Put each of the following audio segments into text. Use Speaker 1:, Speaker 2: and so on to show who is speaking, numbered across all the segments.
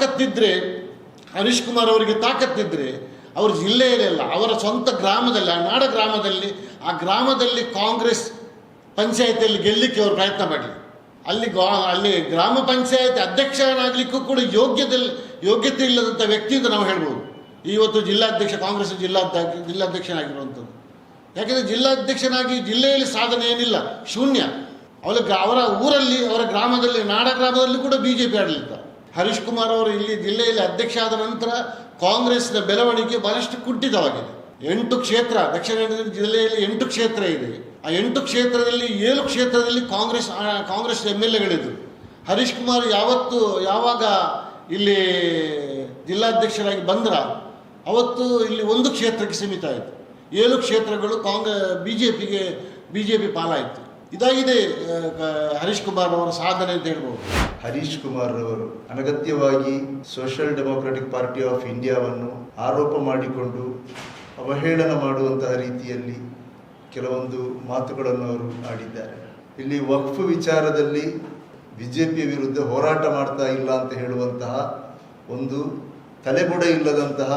Speaker 1: ತಾಕತ್ತಿದ್ರೆ, ಹರೀಶ್ ಕುಮಾರ್ ಅವರಿಗೆ ತಾಕತ್ತಿದ್ರೆ, ಅವರು ಜಿಲ್ಲೆಯಲ್ಲ ಅವರ ಸ್ವಂತ ಗ್ರಾಮದಲ್ಲಿ, ಆ ನಾಡ ಗ್ರಾಮದಲ್ಲಿ, ಆ ಗ್ರಾಮದಲ್ಲಿ ಕಾಂಗ್ರೆಸ್ ಪಂಚಾಯತಿಯಲ್ಲಿ ಗೆಲ್ಲಲಿಕ್ಕೆ ಅವರು ಪ್ರಯತ್ನ ಮಾಡಲಿ. ಅಲ್ಲಿ ಅಲ್ಲಿ ಗ್ರಾಮ ಪಂಚಾಯತ್ ಅಧ್ಯಕ್ಷನಾಗಲಿಕ್ಕೂ ಕೂಡ ಯೋಗ್ಯತೆ ಯೋಗ್ಯತೆ ಇಲ್ಲದಂಥ ವ್ಯಕ್ತಿ ಅಂತ ನಾವು ಹೇಳ್ಬೋದು. ಇವತ್ತು ಜಿಲ್ಲಾಧ್ಯಕ್ಷ, ಕಾಂಗ್ರೆಸ್ ಜಿಲ್ಲಾಧ್ಯಕ್ಷ, ಜಿಲ್ಲಾಧ್ಯಕ್ಷನಾಗಿರುವಂಥದ್ದು. ಯಾಕೆಂದರೆ ಜಿಲ್ಲಾಧ್ಯಕ್ಷನಾಗಿ ಜಿಲ್ಲೆಯಲ್ಲಿ ಸಾಧನೆ ಏನಿಲ್ಲ, ಶೂನ್ಯ. ಗ್ರಾ- ಅವರ ಊರಲ್ಲಿ, ಅವರ ಗ್ರಾಮದಲ್ಲಿ, ನಾಡ ಗ್ರಾಮದಲ್ಲಿ ಕೂಡ ಬಿ ಜೆ ಪಿ ಆಡಳಿತ. ಹರೀಶ್ ಕುಮಾರ್ ಅವರು ಇಲ್ಲಿ ಜಿಲ್ಲೆಯಲ್ಲಿ ಅಧ್ಯಕ್ಷ ಆದ ನಂತರ ಕಾಂಗ್ರೆಸ್ನ ಬೆಳವಣಿಗೆ ಬಹಳಷ್ಟು ಕುಂಠಿತವಾಗಿದೆ. ಎಂಟು ಕ್ಷೇತ್ರ, ದಕ್ಷಿಣ ಕನ್ನಡ ಜಿಲ್ಲೆಯಲ್ಲಿ ಎಂಟು ಕ್ಷೇತ್ರ ಇದೆ. ಆ ಎಂಟು ಕ್ಷೇತ್ರದಲ್ಲಿ ಏಳು ಕ್ಷೇತ್ರದಲ್ಲಿ ಕಾಂಗ್ರೆಸ್ ಕಾಂಗ್ರೆಸ್ ಎಂ ಎಲ್ ಎಗಳಿದ್ರು ಹರೀಶ್ ಕುಮಾರ್ ಯಾವತ್ತು, ಯಾವಾಗ ಇಲ್ಲಿ ಜಿಲ್ಲಾಧ್ಯಕ್ಷರಾಗಿ ಬಂದ್ರ, ಅವತ್ತು ಇಲ್ಲಿ ಒಂದು ಕ್ಷೇತ್ರಕ್ಕೆ ಸೀಮಿತ ಆಯಿತು. ಏಳು ಕ್ಷೇತ್ರಗಳು ಕಾಂಗ್ರೆಸ್ ಬಿ ಜೆ ಪಿಗೆ ಬಿ ಜೆ ಪಿ ಪಾಲಾಯಿತು. ಇದಾಗಿದೆ ಹರೀಶ್ ಕುಮಾರ್ ಅವರ ಸಾಧನೆ ಅಂತ ಹೇಳ್ಬೋದು.
Speaker 2: ಹರೀಶ್ ಕುಮಾರ್ ಅವರು ಅನಗತ್ಯವಾಗಿ ಸೋಷಿಯಲ್ ಡೆಮೊಕ್ರೆಟಿಕ್ ಪಾರ್ಟಿ ಆಫ್ ಇಂಡಿಯಾವನ್ನು ಆರೋಪ ಮಾಡಿಕೊಂಡು ಅವಹೇಳನ ಮಾಡುವಂತಹ ರೀತಿಯಲ್ಲಿ ಕೆಲವೊಂದು ಮಾತುಗಳನ್ನು ಅವರು ಆಡಿದ್ದಾರೆ. ಇಲ್ಲಿ ವಕ್ಫ್ ವಿಚಾರದಲ್ಲಿ ಬಿ ಜೆ ಪಿಯ ವಿರುದ್ಧ ಹೋರಾಟ ಮಾಡ್ತಾ ಇಲ್ಲ ಅಂತ ಹೇಳುವಂತಹ ಒಂದು ತಲೆಬುಡ ಇಲ್ಲದಂತಹ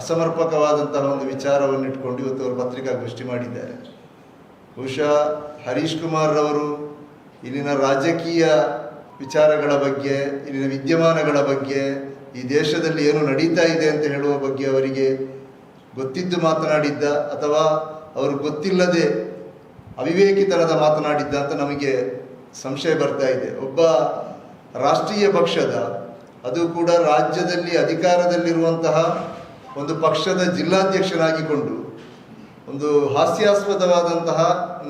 Speaker 2: ಅಸಮರ್ಪಕವಾದಂತಹ ಒಂದು ವಿಚಾರವನ್ನು ಇಟ್ಕೊಂಡು ಇವತ್ತು ಅವರು ಪತ್ರಿಕಾಗೋಷ್ಠಿ ಮಾಡಿದ್ದಾರೆ. ಬಹುಶಃ ಹರೀಶ್ ಕುಮಾರ್ ರವರು ಇಲ್ಲಿನ ರಾಜಕೀಯ ವಿಚಾರಗಳ ಬಗ್ಗೆ, ಇಲ್ಲಿನ ವಿದ್ಯಮಾನಗಳ ಬಗ್ಗೆ, ಈ ದೇಶದಲ್ಲಿ ಏನು ನಡೀತಾ ಇದೆ ಅಂತ ಹೇಳುವ ಬಗ್ಗೆ ಅವರಿಗೆ ಗೊತ್ತಿದ್ದು ಮಾತನಾಡಿದ್ದ ಅಥವಾ ಅವರು ಗೊತ್ತಿಲ್ಲದೆ ಅವಿವೇಕಿತನದ ಮಾತನಾಡಿದ್ದ ಅಂತ ನಮಗೆ ಸಂಶಯ ಬರ್ತಾ ಇದೆ. ಒಬ್ಬ ರಾಷ್ಟ್ರೀಯ ಪಕ್ಷದ, ಅದು ಕೂಡ ರಾಜ್ಯದಲ್ಲಿ ಅಧಿಕಾರದಲ್ಲಿರುವಂತಹ ಒಂದು ಪಕ್ಷದ ಜಿಲ್ಲಾಧ್ಯಕ್ಷನಾಗಿಕೊಂಡು ಒಂದು ಹಾಸ್ಯಾಸ್ಪದವಾದಂತಹ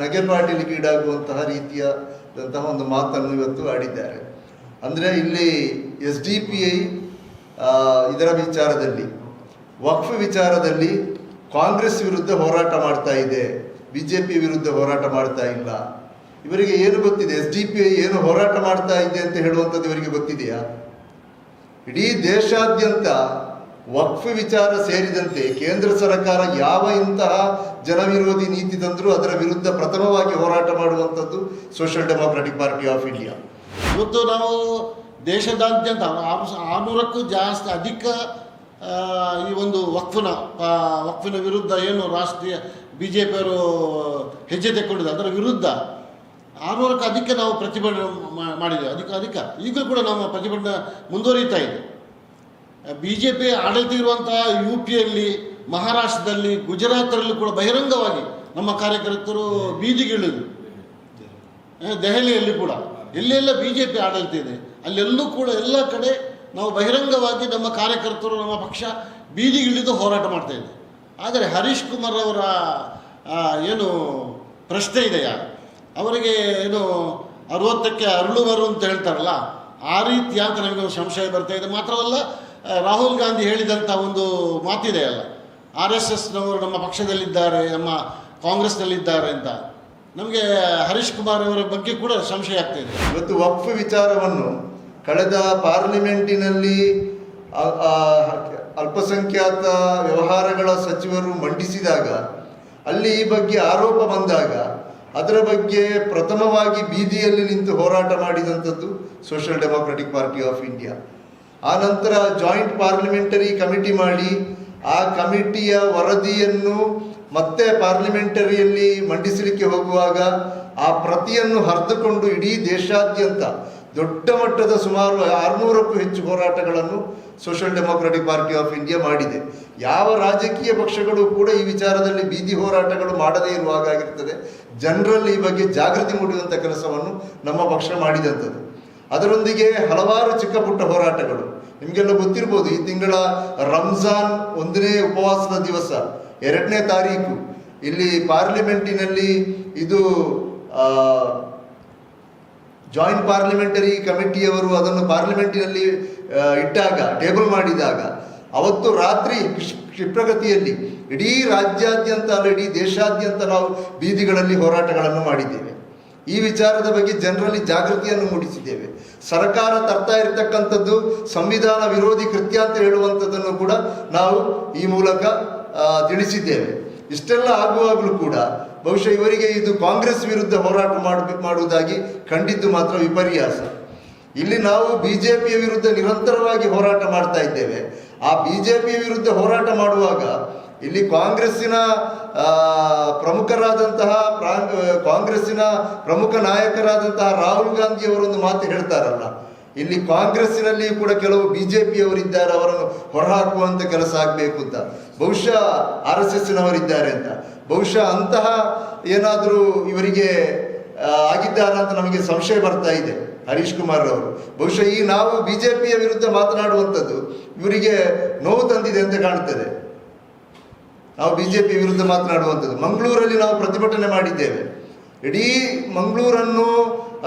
Speaker 2: ನಗೆಪಾಟಿಲಿಗೆ ಈಡಾಗುವಂತಹ ರೀತಿಯಾದಂತಹ ಒಂದು ಮಾತನ್ನು ಇವತ್ತು ಆಡಿದ್ದಾರೆ. ಅಂದರೆ ಇಲ್ಲಿ ಎಸ್ ಡಿ ಪಿ ಐ ಇದರ ವಿಚಾರದಲ್ಲಿ, ವಕ್ಫ್ ವಿಚಾರದಲ್ಲಿ ಕಾಂಗ್ರೆಸ್ ವಿರುದ್ಧ ಹೋರಾಟ ಮಾಡ್ತಾ ಇದೆ ಬಿ ಜೆ ಪಿ ವಿರುದ್ಧ ಹೋರಾಟ ಮಾಡ್ತಾ ಇಲ್ಲ. ಇವರಿಗೆ ಏನು ಗೊತ್ತಿದೆ? ಎಸ್ ಡಿ ಪಿ ಐ ಏನು ಹೋರಾಟ ಮಾಡ್ತಾ ಇದೆ ಅಂತ ಹೇಳುವಂಥದ್ದು ಇವರಿಗೆ ಗೊತ್ತಿದೆಯಾ? ಇಡೀ ದೇಶಾದ್ಯಂತ ವಕ್ಫ್ ವಿಚಾರ ಸೇರಿದಂತೆ ಕೇಂದ್ರ ಸರ್ಕಾರ ಯಾವ ಇಂತಹ ಜನವಿರೋಧಿ ನೀತಿ ತಂದರೂ ಅದರ ವಿರುದ್ಧ ಪ್ರಥಮವಾಗಿ ಹೋರಾಟ ಮಾಡುವಂಥದ್ದು Social democratic party of India.
Speaker 1: ಇವತ್ತು ನಾವು ದೇಶದಾದ್ಯಂತ ಆರು- ಆರುನೂರಕ್ಕೂ ಜಾಸ್ತಿ ಅಧಿಕ ಈ ಒಂದು ವಕ್ಫನ ವಕ್ಫಿನ ವಿರುದ್ಧ ಏನು ರಾಷ್ಟ್ರೀಯ ಬಿ ಜೆ ಪಿಯವರು ಹೆಜ್ಜೆ ತೆಕ್ಕೊಂಡಿದೆ, ಅದರ ವಿರುದ್ಧ ಆರುನೂರಕ್ಕೂ ಅಧಿಕ ನಾವು ಪ್ರತಿಭಟನೆ ಮಾಡಿದ್ದೇವೆ. ಅಧಿಕ ಅಧಿಕ. ಈಗಲೂ ಕೂಡ ನಮ್ಮ ಪ್ರತಿಭಟನೆ ಮುಂದುವರಿತಾ ಇದೆ. ಬಿ ಜೆ ಪಿ ಆಡಳಿತ ಇರುವಂತಹ ಯು ಪಿಯಲ್ಲಿ ಮಹಾರಾಷ್ಟ್ರದಲ್ಲಿ ಗುಜರಾತ್ರಲ್ಲೂ ಕೂಡ ಬಹಿರಂಗವಾಗಿ ನಮ್ಮ ಕಾರ್ಯಕರ್ತರು ಬೀದಿಗಿಳಿದು ಆ, ದೆಹಲಿಯಲ್ಲಿ ಕೂಡ. ಎಲ್ಲೆಲ್ಲ ಬಿ ಜೆ ಪಿ ಆಡಳಿತ ಇದೆ ಅಲ್ಲೆಲ್ಲೂ ಕೂಡ ಎಲ್ಲ ಕಡೆ ನಾವು ಬಹಿರಂಗವಾಗಿ ನಮ್ಮ ಕಾರ್ಯಕರ್ತರು ನಮ್ಮ ಪಕ್ಷ ಬೀದಿಗಿಳಿದು ಹೋರಾಟ ಮಾಡ್ತಾ ಇದೆ. ಆದರೆ ಹರೀಶ್ ಕುಮಾರ್ ಅವರ ಏನು ಪ್ರಶ್ನೆ ಇದೆಯಾ? ಅವರಿಗೆ ಏನು ಅರವತ್ತಕ್ಕೆ ಅರಳುವರು ಅಂತ ಹೇಳ್ತಾರಲ್ಲ ಆ ರೀತಿಯ ಅಂತ ನಮಗೆ ಒಂದು ಸಂಶಯ ಬರ್ತಾ ಇದೆ. ಮಾತ್ರವಲ್ಲ ರಾಹುಲ್ ಗಾಂಧಿ ಹೇಳಿದಂಥ ಒಂದು ಮಾತಿದೆ ಅಲ್ಲ. ಆರ್ ಎಸ್ ಎಸ್ನವರು ನಮ್ಮ ಪಕ್ಷದಲ್ಲಿದ್ದಾರೆ, ನಮ್ಮ ಕಾಂಗ್ರೆಸ್ನಲ್ಲಿದ್ದಾರೆ ಅಂತ. ನಮಗೆ ಹರೀಶ್ ಕುಮಾರ್ ಅವರ ಬಗ್ಗೆ ಕೂಡ ಸಂಶಯ ಆಗ್ತಿದೆ
Speaker 2: ಇವತ್ತು ವಕ್ಫ್ ವಿಚಾರವನ್ನು ಕಳೆದ ಪಾರ್ಲಿಮೆಂಟಿನಲ್ಲಿ ಅಲ್ಪಸಂಖ್ಯಾತ ವ್ಯವಹಾರಗಳ ಸಚಿವರು ಮಂಡಿಸಿದಾಗ, ಅಲ್ಲಿ ಈ ಬಗ್ಗೆ ಆರೋಪ ಬಂದಾಗ, ಅದರ ಬಗ್ಗೆ ಪ್ರಥಮವಾಗಿ ಬೀದಿಯಲ್ಲಿ ನಿಂತು ಹೋರಾಟ ಮಾಡಿದಂಥದ್ದು social democratic party of India. ಆ ನಂತರ ಜಾಯಿಂಟ್ ಪಾರ್ಲಿಮೆಂಟರಿ ಕಮಿಟಿ ಮಾಡಿ ಆ ಕಮಿಟಿಯ ವರದಿಯನ್ನು ಮತ್ತೆ ಪಾರ್ಲಿಮೆಂಟರಿಯಲ್ಲಿ ಮಂಡಿಸಲಿಕ್ಕೆ ಹೋಗುವಾಗ ಆ ಪ್ರತಿಯನ್ನು ಹರಿದುಕೊಂಡು ಇಡೀ ದೇಶಾದ್ಯಂತ ದೊಡ್ಡ ಮಟ್ಟದ ಸುಮಾರು ಆರುನೂರಕ್ಕೂ ಹೆಚ್ಚು ಹೋರಾಟಗಳನ್ನು social democratic party of India ಮಾಡಿದೆ. ಯಾವ ರಾಜಕೀಯ ಪಕ್ಷಗಳು ಕೂಡ ಈ ವಿಚಾರದಲ್ಲಿ ಬೀದಿ ಹೋರಾಟಗಳು ಮಾಡದೇ ಇರುವಾಗ ಆಗಿರ್ತದೆ ಜನರಲ್ಲಿ ಈ ಬಗ್ಗೆ ಜಾಗೃತಿ ಮೂಡುವಂಥ ಕೆಲಸವನ್ನು ನಮ್ಮ ಪಕ್ಷ ಮಾಡಿದಂಥದ್ದು ಅದರೊಂದಿಗೆ ಹಲವಾರು ಚಿಕ್ಕ ಪುಟ್ಟ ಹೋರಾಟಗಳು. ನಿಮಗೆಲ್ಲ ಗೊತ್ತಿರ್ಬೋದು, ಈ ತಿಂಗಳ ರಂಜಾನ್ ಒಂದನೇ ಉಪವಾಸದ ದಿವಸ, ಎರಡನೇ ತಾರೀಕು. ಇಲ್ಲಿ ಪಾರ್ಲಿಮೆಂಟಿನಲ್ಲಿ ಇದು ಜಾಯಿಂಟ್ ಪಾರ್ಲಿಮೆಂಟರಿ ಕಮಿಟಿಯವರು ಅದನ್ನು ಪಾರ್ಲಿಮೆಂಟಿನಲ್ಲಿ ಇಟ್ಟಾಗ, ಟೇಬಲ್ ಮಾಡಿದಾಗ, ಅವತ್ತು ರಾತ್ರಿ ಕ್ಷಿಪ್- ಕ್ಷಿಪ್ರಗತಿಯಲ್ಲಿ ಇಡೀ ರಾಜ್ಯಾದ್ಯಂತ ಅಲ್ಲ, ಇಡೀ ದೇಶಾದ್ಯಂತ ನಾವು ಬೀದಿಗಳಲ್ಲಿ ಹೋರಾಟಗಳನ್ನು ಮಾಡಿದ್ದೇವೆ. ಈ ವಿಚಾರದ ಬಗ್ಗೆ ಜನರಲ್ಲಿ ಜಾಗೃತಿಯನ್ನು ಮೂಡಿಸಿದ್ದೇವೆ. ಸರ್ಕಾರ ತರ್ತಾ ಇರತಕ್ಕಂಥದ್ದು ಸಂವಿಧಾನ ವಿರೋಧಿ ಕೃತ್ಯ ಅಂತ ಹೇಳುವಂಥದ್ದನ್ನು ಕೂಡ ನಾವು ಈ ಮೂಲಕ ತಿಳಿಸಿದ್ದೇವೆ. ಇಷ್ಟೆಲ್ಲ ಆಗುವಾಗಲೂ ಕೂಡ ಬಹುಶಃ ಇವರಿಗೆ ಇದು ಕಾಂಗ್ರೆಸ್ ವಿರುದ್ಧ ಹೋರಾಟ ಮಾಡ ಮಾಡುವುದಾಗಿ ಕಂಡಿದ್ದು ಮಾತ್ರ ವಿಪರ್ಯಾಸ. ಇಲ್ಲಿ ನಾವು ಬಿ ಜೆ ಪಿಯ ವಿರುದ್ಧ ನಿರಂತರವಾಗಿ ಹೋರಾಟ ಮಾಡ್ತಾ ಇದ್ದೇವೆ. ಆ ಬಿ ಜೆ ಪಿಯ ವಿರುದ್ಧ ಹೋರಾಟ ಮಾಡುವಾಗ ಇಲ್ಲಿ ಕಾಂಗ್ರೆಸ್ಸಿನ ಪ್ರಮುಖರಾದಂತಹ ಪ್ರಾಂಗ್- ಕಾಂಗ್ರೆಸ್ಸಿನ ಪ್ರಮುಖ ನಾಯಕರಾದಂತಹ ರಾಹುಲ್ ಗಾಂಧಿ ಅವರೊಂದು ಮಾತು ಹೇಳ್ತಾರಲ್ಲ. ಇಲ್ಲಿ ಕಾಂಗ್ರೆಸ್ಸಿನಲ್ಲಿ ಕೂಡ ಕೆಲವು ಬಿಜೆಪಿಯವರಿದ್ದಾರೆ ಅವರನ್ನು ಹೊರಹಾಕುವಂತ ಕೆಲಸ ಆಗಬೇಕು ಅಂತ. ಬಹುಶಃ ಆರ್ ಎಸ್ ಎಸ್ನವರಿದ್ದಾರೆ ಅಂತ. ಬಹುಶಃ ಅಂತಹ ಏನಾದರೂ ಇವರಿಗೆ ಆಗಿದ್ದಾರ ಅಂತ ನಮಗೆ ಸಂಶಯ ಬರ್ತಾ ಇದೆ, ಹರೀಶ್ ಕುಮಾರ್ ಅವರು. ಬಹುಶಃ ಈ ನಾವು ಬಿಜೆಪಿಯ ವಿರುದ್ಧ ಮಾತನಾಡುವಂಥದ್ದು ಇವರಿಗೆ ನೋವು ತಂದಿದೆ ಅಂತ ಕಾಣ್ತದೆ. ನಾವು ಬಿ ಜೆ ಪಿ ವಿರುದ್ಧ ಮಾತನಾಡುವಂಥದ್ದು. ಮಂಗಳೂರಲ್ಲಿ ನಾವು ಪ್ರತಿಭಟನೆ ಮಾಡಿದ್ದೇವೆ. ಇಡೀ ಮಂಗಳೂರನ್ನು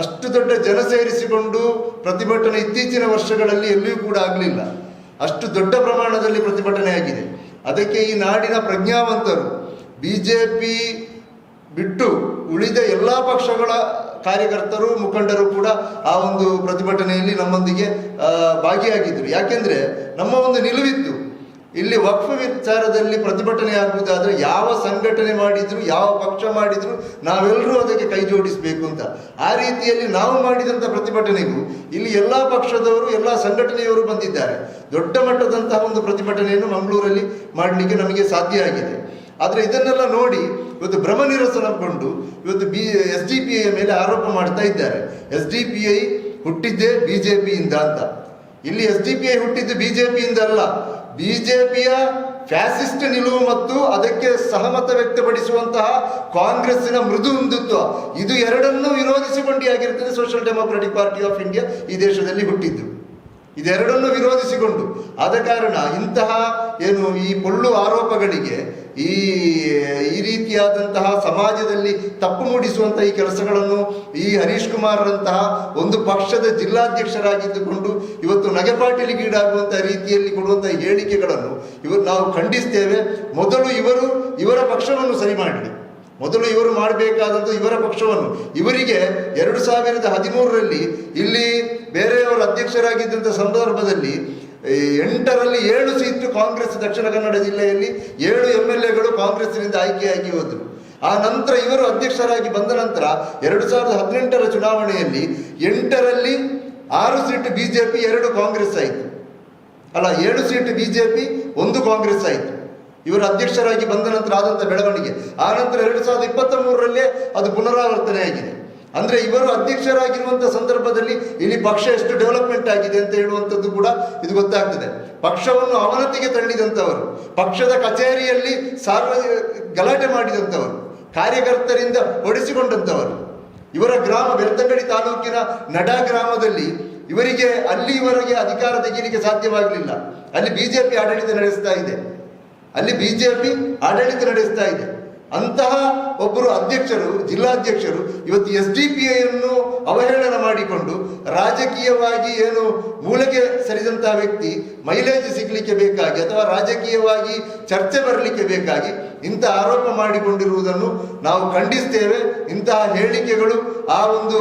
Speaker 2: ಅಷ್ಟು ದೊಡ್ಡ ಜನ ಸೇರಿಸಿಕೊಂಡು ಪ್ರತಿಭಟನೆ ಇತ್ತೀಚಿನ ವರ್ಷಗಳಲ್ಲಿ ಎಲ್ಲಿಯೂ ಕೂಡ ಆಗಲಿಲ್ಲ. ಅಷ್ಟು ದೊಡ್ಡ ಪ್ರಮಾಣದಲ್ಲಿ ಪ್ರತಿಭಟನೆ ಆಗಿದೆ. ಅದಕ್ಕೆ ಈ ನಾಡಿನ ಪ್ರಜ್ಞಾವಂತರು ಬಿ ಜೆ ಪಿ ಬಿಟ್ಟು ಉಳಿದ ಎಲ್ಲ ಪಕ್ಷಗಳ ಕಾರ್ಯಕರ್ತರು, ಮುಖಂಡರು ಕೂಡ ಆ ಒಂದು ಪ್ರತಿಭಟನೆಯಲ್ಲಿ ನಮ್ಮೊಂದಿಗೆ ಭಾಗಿಯಾಗಿದ್ದರು. ಯಾಕೆಂದರೆ ನಮ್ಮ ಒಂದು ನಿಲುವಿತ್ತು. ಇಲ್ಲಿ ವಕ್ಫ್ ವಿಚಾರದಲ್ಲಿ ಪ್ರತಿಭಟನೆ ಆಗುವುದಾದ್ರೆ ಯಾವ ಸಂಘಟನೆ ಮಾಡಿದ್ರು, ಯಾವ ಪಕ್ಷ ಮಾಡಿದ್ರು ನಾವೆಲ್ಲರೂ ಅದಕ್ಕೆ ಕೈ ಜೋಡಿಸಬೇಕು ಅಂತ. ಆ ರೀತಿಯಲ್ಲಿ ನಾವು ಮಾಡಿದಂಥ ಪ್ರತಿಭಟನೆಗೂ ಇಲ್ಲಿ ಎಲ್ಲ ಪಕ್ಷದವರು, ಎಲ್ಲ ಸಂಘಟನೆಯವರು ಬಂದಿದ್ದಾರೆ. ದೊಡ್ಡ ಮಟ್ಟದಂತಹ ಒಂದು ಪ್ರತಿಭಟನೆಯನ್ನು ಮಂಗಳೂರಲ್ಲಿ ಮಾಡಲಿಕ್ಕೆ ನಮಗೆ ಸಾಧ್ಯ ಆಗಿದೆ. ಆದರೆ ಇದನ್ನೆಲ್ಲ ನೋಡಿ ಇವತ್ತು ಭ್ರಮ ನಿರಸನಗೊಂಡು ಇವತ್ತು B, S D P I ಮೇಲೆ ಆರೋಪ ಮಾಡ್ತಾ ಇದ್ದಾರೆ. ಎಸ್ ಡಿ ಪಿ ಐ ಹುಟ್ಟಿದ್ದೇ ಬಿ ಜೆ ಪಿಯಿಂದ ಅಂತ. ಇಲ್ಲಿ ಎಸ್ ಡಿ ಪಿ ಐ ಹುಟ್ಟಿದ್ದು ಬಿಜೆಪಿಯಿಂದ ಅಲ್ಲ. ಬಿಜೆಪಿಯ ಫ್ಯಾಸಿಸ್ಟ್ ನಿಲುವು ಮತ್ತು ಅದಕ್ಕೆ ಸಹಮತ ವ್ಯಕ್ತಪಡಿಸುವಂತಹ ಕಾಂಗ್ರೆಸ್ಸಿನ ಮೃದು ಹಿಂದುತ್ವ. ಇದು ಎರಡನ್ನೂ ವಿರೋಧಿಸಿಕೊಂಡೇ ಆಗಿರ್ತದೆ Social democratic party of India ಈ ದೇಶದಲ್ಲಿ ಹುಟ್ಟಿದ್ದು. ಇದೆರಡನ್ನು ವಿರೋಧಿಸಿಕೊಂಡು. ಆದ ಕಾರಣ ಇಂತಹ ಏನು ಈ ಪೊಳ್ಳು ಆರೋಪಗಳಿಗೆ ಈ ಈ ರೀತಿಯಾದಂತಹ ಸಮಾಜದಲ್ಲಿ ತಪ್ಪು ಮೂಡಿಸುವಂತಹ ಈ ಕೆಲಸಗಳನ್ನು ಈ ಹರೀಶ್ ಕುಮಾರ್ರಂತಹ ಒಂದು ಪಕ್ಷದ ಜಿಲ್ಲಾಧ್ಯಕ್ಷರಾಗಿದ್ದುಕೊಂಡು ಇವತ್ತು ನಗೆಪಾಟಿಲಿಗೀಡಾಗುವಂತಹ ರೀತಿಯಲ್ಲಿ ಕೊಡುವಂತಹ ಹೇಳಿಕೆಗಳನ್ನು ಇವರು ನಾವು ಖಂಡಿಸ್ತೇವೆ. ಮೊದಲು ಇವರು ಇವರ ಪಕ್ಷವನ್ನು ಸರಿ ಮಾಡಿ ಮೊದಲು ಇವರು ಮಾಡಬೇಕಾದಂಥ ಇವರ ಪಕ್ಷವನ್ನು. ಇವರಿಗೆ ಎರಡು ಸಾವಿರದ ಹದಿಮೂರರಲ್ಲಿ ಇಲ್ಲಿ ಬೇರೆಯವರ ಅಧ್ಯಕ್ಷರಾಗಿದ್ದಂಥ ಸಂದರ್ಭದಲ್ಲಿ ಎಂಟರಲ್ಲಿ ಏಳು ಸೀಟು ಕಾಂಗ್ರೆಸ್ ದಕ್ಷಿಣ ಕನ್ನಡ ಜಿಲ್ಲೆಯಲ್ಲಿ ಏಳು ಎಂ ಎಲ್ ಎಗಳು ಕಾಂಗ್ರೆಸ್ನಿಂದ ಆಯ್ಕೆಯಾಗಿ ಹೋದರು. ಆ ನಂತರ ಇವರು ಅಧ್ಯಕ್ಷರಾಗಿ ಬಂದ ನಂತರ ಎರಡು ಸಾವಿರದ ಹದಿನೆಂಟರ ಚುನಾವಣೆಯಲ್ಲಿ ಎಂಟರಲ್ಲಿ ಆರು ಸೀಟು ಪಿ ಎರಡು ಕಾಂಗ್ರೆಸ್ ಆಯಿತು. ಅಲ್ಲ, ಏಳು ಸೀಟು ಪಿ ಒಂದು ಕಾಂಗ್ರೆಸ್ ಆಯಿತು. ಇವರು ಅಧ್ಯಕ್ಷರಾಗಿ ಬಂದ ನಂತರ ಆದಂಥ ಬೆಳವಣಿಗೆ. ಆ ನಂತರ ಎರಡು ಸಾವಿರದ ಇಪ್ಪತ್ತ ಮೂರರಲ್ಲೇ ಅದು ಪುನರಾವರ್ತನೆ ಆಗಿದೆ ಅಂದ್ರೆ ಇವರು ಅಧ್ಯಕ್ಷರಾಗಿರುವಂಥ ಸಂದರ್ಭದಲ್ಲಿ ಇಲ್ಲಿ ಪಕ್ಷ ಎಷ್ಟು ಡೆವಲಪ್ಮೆಂಟ್ ಆಗಿದೆ ಅಂತ ಹೇಳುವಂಥದ್ದು ಕೂಡ ಇದು ಗೊತ್ತಾಗ್ತದೆ. ಪಕ್ಷವನ್ನು ಅವನತಿಗೆ ತಳ್ಳಿದಂಥವರು, ಪಕ್ಷದ ಕಚೇರಿಯಲ್ಲಿ ಸಾರ್ವ ಗಲಾಟೆ ಮಾಡಿದಂಥವರು, ಕಾರ್ಯಕರ್ತರಿಂದ ಹೊಡೆಸಿಕೊಂಡಂಥವರು. ಇವರ ಗ್ರಾಮ ಬೆಳ್ತಂಗಡಿ ತಾಲೂಕಿನ ನಡಾ ಗ್ರಾಮದಲ್ಲಿ ಇವರಿಗೆ ಅಲ್ಲಿವರೆಗೆ ಅಧಿಕಾರ ತೆಗೀಲಿಕ್ಕೆ ಸಾಧ್ಯವಾಗಲಿಲ್ಲ. ಅಲ್ಲಿ ಬಿಜೆಪಿ ಆಡಳಿತ ನಡೆಸ್ತಾ ಇದೆ. ಅಲ್ಲಿ ಬಿಜೆಪಿ ಆಡಳಿತ ನಡೆಸ್ತಾ ಇದೆ. ಅಂತಹ ಒಬ್ಬರು ಅಧ್ಯಕ್ಷರು, ಜಿಲ್ಲಾಧ್ಯಕ್ಷರು ಇವತ್ತು ಎಸ್ ಡಿ ಪಿ ಐಯನ್ನು ಅವಹೇಳನ ಮಾಡಿಕೊಂಡು ರಾಜಕೀಯವಾಗಿ ಏನು ಮೂಲೆಗೆ ಸರಿದಂತಹ ವ್ಯಕ್ತಿ ಮೈಲೇಜ್ ಸಿಗ್ಲಿಕ್ಕೆ ಬೇಕಾಗಿ ಅಥವಾ ರಾಜಕೀಯವಾಗಿ ಚರ್ಚೆ ಬರಲಿಕ್ಕೆ ಬೇಕಾಗಿ ಇಂಥ ಆರೋಪ ಮಾಡಿಕೊಂಡಿರುವುದನ್ನು ನಾವು ಖಂಡಿಸ್ತೇವೆ. ಇಂತಹ ಹೇಳಿಕೆಗಳು ಆ ಒಂದು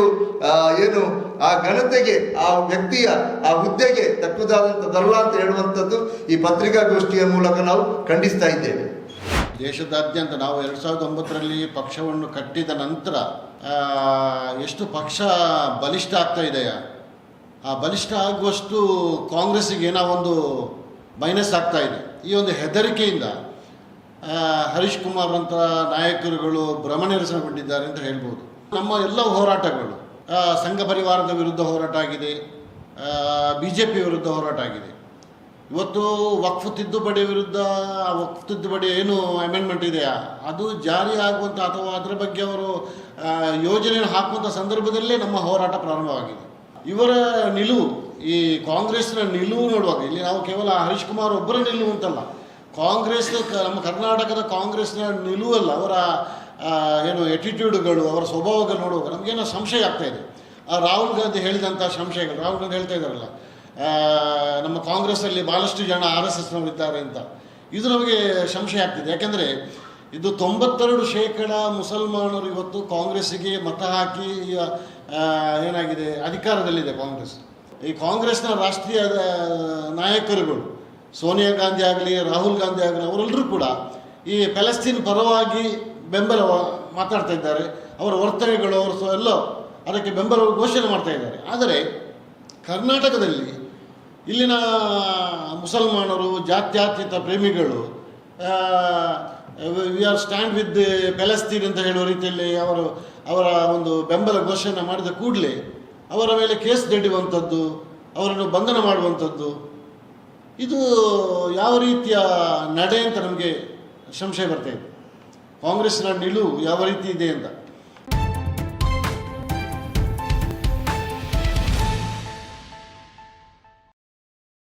Speaker 2: ಏನು, ಆ ಘನತೆಗೆ, ಆ ವ್ಯಕ್ತಿಯ, ಆ ಹುದ್ದೆಗೆ ತಕ್ಕುದಾದಂಥದ್ದಲ್ಲ ಅಂತ ಹೇಳುವಂಥದ್ದು ಈ ಪತ್ರಿಕಾಗೋಷ್ಠಿಯ ಮೂಲಕ ನಾವು ಖಂಡಿಸ್ತಾ ಇದ್ದೇವೆ.
Speaker 1: ದೇಶದಾದ್ಯಂತ ನಾವು ಎರಡು ಸಾವಿರದ ಒಂಬತ್ತರಲ್ಲಿ ಪಕ್ಷವನ್ನು ಕಟ್ಟಿದ ನಂತರ ಎಷ್ಟು ಪಕ್ಷ ಬಲಿಷ್ಠ ಆಗ್ತಾ ಇದೆಯಾ? ಆ ಬಲಿಷ್ಠ ಆಗುವಷ್ಟು ಕಾಂಗ್ರೆಸ್ಸಿಗೆ ಏನೋ ಒಂದು ಮೈನಸ್ ಆಗ್ತಾ ಇದೆ. ಈ ಒಂದು ಹೆದರಿಕೆಯಿಂದ ಹರೀಶ್ ಕುಮಾರ್ ಅಂತ ನಾಯಕರುಗಳು ಭ್ರಮನಿರಸನಗೊಂಡಿದ್ದಾರೆ ಅಂತ ಹೇಳ್ಬೋದು. ನಮ್ಮ ಎಲ್ಲ ಹೋರಾಟಗಳು ಸಂಘ ಪರಿವಾರದ ವಿರುದ್ಧ ಹೋರಾಟ ಆಗಿದೆ ಬಿ ಜೆ ಪಿ ವಿರುದ್ಧ ಹೋರಾಟ ಆಗಿದೆ. ಇವತ್ತು ವಕ್ಫ್ ತಿದ್ದುಪಡಿ ವಿರುದ್ಧ, ಆ ವಕ್ಫ್ ತಿದ್ದುಪಡಿ ಏನು ಅಮೆಂಡ್ಮೆಂಟ್ ಇದೆಯಾ? ಅದು ಜಾರಿ ಆಗುವಂಥ ಅಥವಾ ಅದರ ಬಗ್ಗೆ ಅವರು ಯೋಜನೆಯನ್ನು ಹಾಕುವಂಥ ಸಂದರ್ಭದಲ್ಲೇ ನಮ್ಮ ಹೋರಾಟ ಪ್ರಾರಂಭವಾಗಿದೆ. ಇವರ ನಿಲುವು, ಈ ಕಾಂಗ್ರೆಸ್ನ ನಿಲುವು ನೋಡುವಾಗ, ಇಲ್ಲಿ ನಾವು ಕೇವಲ ಹರೀಶ್ ಕುಮಾರ್ ಒಬ್ಬರ ನಿಲುವು ಅಂತಲ್ಲ ಕಾಂಗ್ರೆಸ್ ಕ- ನಮ್ಮ ಕರ್ನಾಟಕದ ಕಾಂಗ್ರೆಸ್ನ ನಿಲುವಲ್ಲ ಅವರ ಏನು ಎಟಿಟ್ಯೂಡ್ಗಳು ಅವರ ಸ್ವಭಾವಗಳು ನೋಡುವಾಗ ನಮಗೇನೋ ಸಂಶಯ ಆಗ್ತಾ ಆ ರಾಹುಲ್ ಗಾಂಧಿ ಹೇಳಿದಂಥ ಸಂಶಯಗಳು, ರಾಹುಲ್ ಗಾಂಧಿ ಹೇಳ್ತಾ ಇದ್ದಾರಲ್ಲ ನಮ್ಮ ಕಾಂಗ್ರೆಸ್ಸಲ್ಲಿ ಭಾಳಷ್ಟು ಜನ ಆರ್ ಎಸ್ ಎಸ್ನವರಿದ್ದಾರೆ ಅಂತ. ಇದು ನಮಗೆ ಸಂಶಯ ಆಗ್ತಿದೆ. ಯಾಕೆಂದರೆ ಇದು ತೊಂಬತ್ತೆರಡು ಶೇಕಡ ಮುಸಲ್ಮಾನರು ಇವತ್ತು ಕಾಂಗ್ರೆಸ್ಸಿಗೆ ಮತ ಹಾಕಿ ಏನಾಗಿದೆ, ಅಧಿಕಾರದಲ್ಲಿದೆ ಕಾಂಗ್ರೆಸ್. ಈ ಕಾಂಗ್ರೆಸ್ನ ರಾಷ್ಟ್ರೀಯ ನಾಯಕರುಗಳು, ಸೋನಿಯಾ ಗಾಂಧಿ ಆಗಲಿ, ರಾಹುಲ್ ಗಾಂಧಿ ಆಗಲಿ, ಅವರೆಲ್ಲರೂ ಕೂಡ ಈ ಪ್ಯಾಲೆಸ್ತೀನ್ ಪರವಾಗಿ ಬೆಂಬಲ ಮಾತಾಡ್ತಾ ಇದ್ದಾರೆ. ಅವರ ವರ್ತನೆಗಳು, ಅವರು ಎಲ್ಲೋ ಅದಕ್ಕೆ ಬೆಂಬಲ ಘೋಷಣೆ ಮಾಡ್ತಾ ಇದ್ದಾರೆ. ಆದರೆ ಕರ್ನಾಟಕದಲ್ಲಿ ಇಲ್ಲಿನ ಮುಸಲ್ಮಾನರು, ಜಾತ್ಯಾತೀತ ಪ್ರೇಮಿಗಳು we are stand with Palestine ಅಂತ ಹೇಳುವ ರೀತಿಯಲ್ಲಿ ಅವರು ಅವರ ಒಂದು ಬೆಂಬಲ ಘೋಷಣೆ ಮಾಡಿದ ಕೂಡಲೇ ಅವರ ಮೇಲೆ ಕೇಸ್ ದಡ್ಡುವಂಥದ್ದು ಅವರನ್ನು ಬಂಧನ ಮಾಡುವಂಥದ್ದು, ಇದು ಯಾವ ರೀತಿಯ ನಡೆ ಅಂತ ನಮಗೆ ಸಂಶಯ ಬರ್ತಾ ಇದೆ. ಕಾಂಗ್ರೆಸ್ನ ನಿಲುವು ಯಾವ ರೀತಿ ಇದೆ ಅಂತ.